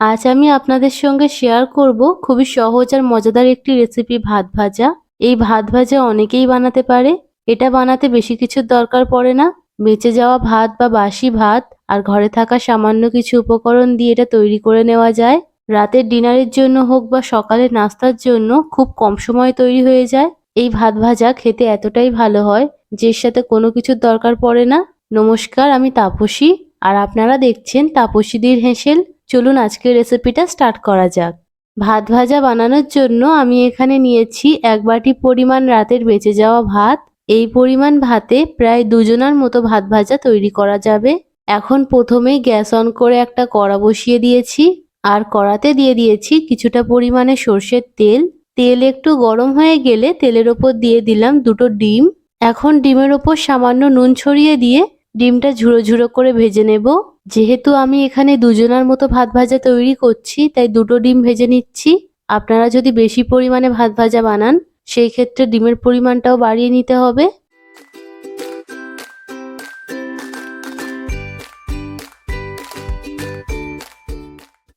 আজ আমি আপনাদের সঙ্গে শেয়ার করব খুবই সহজ আর মজাদার একটি রেসিপি ভাত ভাজা। এই ভাত ভাজা অনেকেই বানাতে পারে। এটা বানাতে বেশি কিছুর দরকার পড়ে না। বেঁচে যাওয়া ভাত বা বাসি ভাত আর ঘরে থাকা সামান্য কিছু উপকরণ দিয়ে এটা তৈরি করে নেওয়া যায়। রাতের ডিনারের জন্য হোক বা সকালের নাস্তার জন্য খুব কম সময়ে তৈরি হয়ে যায়। এই ভাত ভাজা খেতে এতটাই ভালো হয়, যে সাথে কোনো কিছুর দরকার পড়ে না। নমস্কার, আমি তাপসী। আর আপনারা দেখছেন তাপসীদির হেসেল। চলুন আজকের রেসিপিটা স্টার্ট করা যাক। ভাত ভাজা বানানোর জন্য আমি এখানে নিয়েছি এক বাটি পরিমাণ রাতের বেঁচে যাওয়া ভাত। এই পরিমাণ ভাতে প্রায় দুজনার মতো ভাত ভাজা তৈরি করা যাবে। এখন প্রথমেই গ্যাস অন করে একটা কড়া বসিয়ে দিয়েছি। আর কড়াতে দিয়ে দিয়েছি কিছুটা পরিমাণে সর্ষের তেল। তেল একটু গরম হয়ে গেলে তেলের ওপর দিয়ে দিলাম দুটো ডিম। এখন ডিমের ওপর সামান্য নুন ছড়িয়ে দিয়ে ডিমটা ঝুড়ো ঝুড়ো করে ভেজে নেব। যেহেতু আমি এখানে দুজনার মতো ভাত ভাজা তৈরি করছি, তাই দুটো ডিম ভেজে নিচ্ছি। আপনারা যদি বেশি পরিমাণে ভাত ভাজা বানান, সেই ক্ষেত্রে ডিমের পরিমাণটাও বাড়িয়ে নিতে হবে।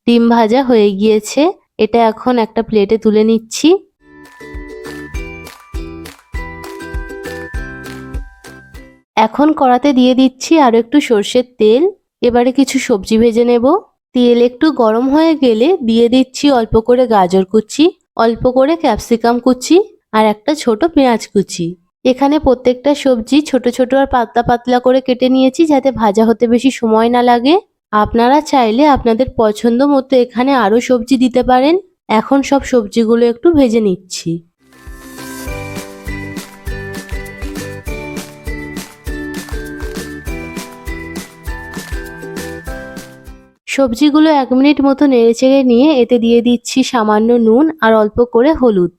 ডিম ভাজা হয়ে গিয়েছে। এটা এখন একটা প্লেটে তুলে নিচ্ছি। এখন কড়াতে দিয়ে দিচ্ছি আরও একটু সর্ষের তেল। এবারে কিছু সবজি ভেজে নেব। তেল একটু গরম হয়ে গেলে দিয়ে দিচ্ছি অল্প করে গাজর কুচি, অল্প করে ক্যাপসিকাম কুচি আর একটা ছোট পেঁয়াজ কুচি। এখানে প্রত্যেকটা সবজি ছোট ছোট আর পাতলা পাতলা করে কেটে নিয়েছি যাতে ভাজা হতে বেশি সময় না লাগে। আপনারা চাইলে আপনাদের পছন্দ মতো এখানে আরও সবজি দিতে পারেন। এখন সব সবজিগুলো একটু ভেজে নিচ্ছি। সবজিগুলো এক মিনিট মতো নেড়েচেড়ে নিয়ে এতে দিয়ে দিচ্ছি সামান্য নুন আর অল্প করে হলুদ।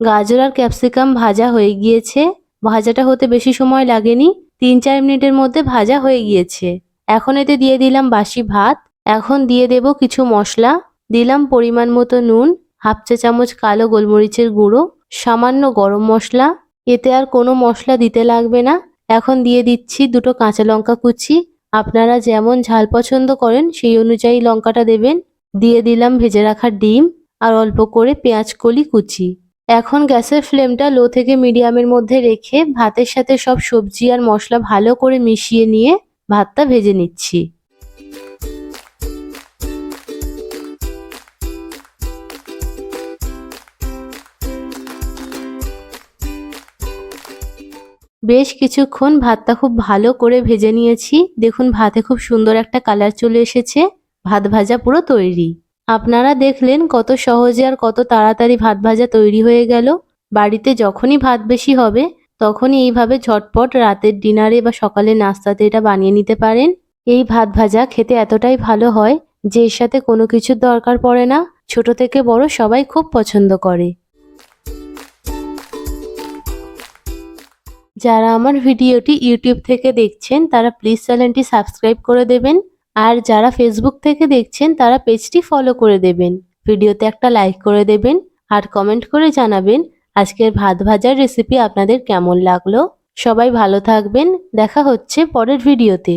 গাজর আর ক্যাপসিকাম ভাজা হয়ে গিয়েছে। ভাজাটা হতে বেশি সময় লাগেনি, তিন চার মিনিটের মধ্যে ভাজা হয়ে গিয়েছে। এখন এতে দিয়ে দিলাম বাসি ভাত। এখন দিয়ে দেব কিছু মশলা। দিলাম পরিমাণ মতো নুন, হাফ চা চামচ কালো গোলমরিচের গুঁড়ো, সামান্য গরম মশলা। এতে আর কোনো মশলা দিতে লাগবে না। এখন দিয়ে দিচ্ছি দুটো কাঁচা লঙ্কা কুচি। আপনারা যেমন ঝাল পছন্দ করেন, সেই অনুযায়ী লঙ্কাটা দেবেন। দিয়ে দিলাম ভেজে রাখা ডিম আর অল্প করে পেঁয়াজ কলি কুচি। এখন গ্যাসের ফ্লেমটা লো থেকে মিডিয়ামের মধ্যে রেখে ভাতের সাথে সব সবজি আর মশলা ভালো করে মিশিয়ে নিয়ে ভাতটা ভেজে নিচ্ছি। বেশ কিছুক্ষণ ভাতটা খুব ভালো করে ভেজে নিয়েছি। দেখুন, ভাতে খুব সুন্দর একটা কালার চলে এসেছে। ভাত ভাজা পুরো তৈরি। আপনারা দেখলেন কত সহজে আর কত তাড়াতাড়ি ভাত ভাজা তৈরি হয়ে গেল। বাড়িতে যখনই ভাত বেশি হবে, তখনই এইভাবে ঝটপট রাতের ডিনারে বা সকালের নাস্তাতে এটা বানিয়ে নিতে পারেন। এই ভাত ভাজা খেতে এতটাই ভালো হয় যে এর সাথে কোনো কিছুর দরকার পড়ে না। ছোট থেকে বড় সবাই খুব পছন্দ করে। যারা আমার ভিডিওটি ইউটিউব থেকে দেখছেন, তারা প্লিজ চ্যানেলটি সাবস্ক্রাইব করে দেবেন। আর যারা ফেসবুক থেকে দেখছেন, তারা পেজটি ফলো করে দেবেন। ভিডিওতে একটা লাইক করে দেবেন আর কমেন্ট করে জানাবেন আজকের ভাত ভাজার রেসিপি আপনাদের কেমন লাগল। সবাই ভালো থাকবেন। দেখা হচ্ছে পরের ভিডিওতে।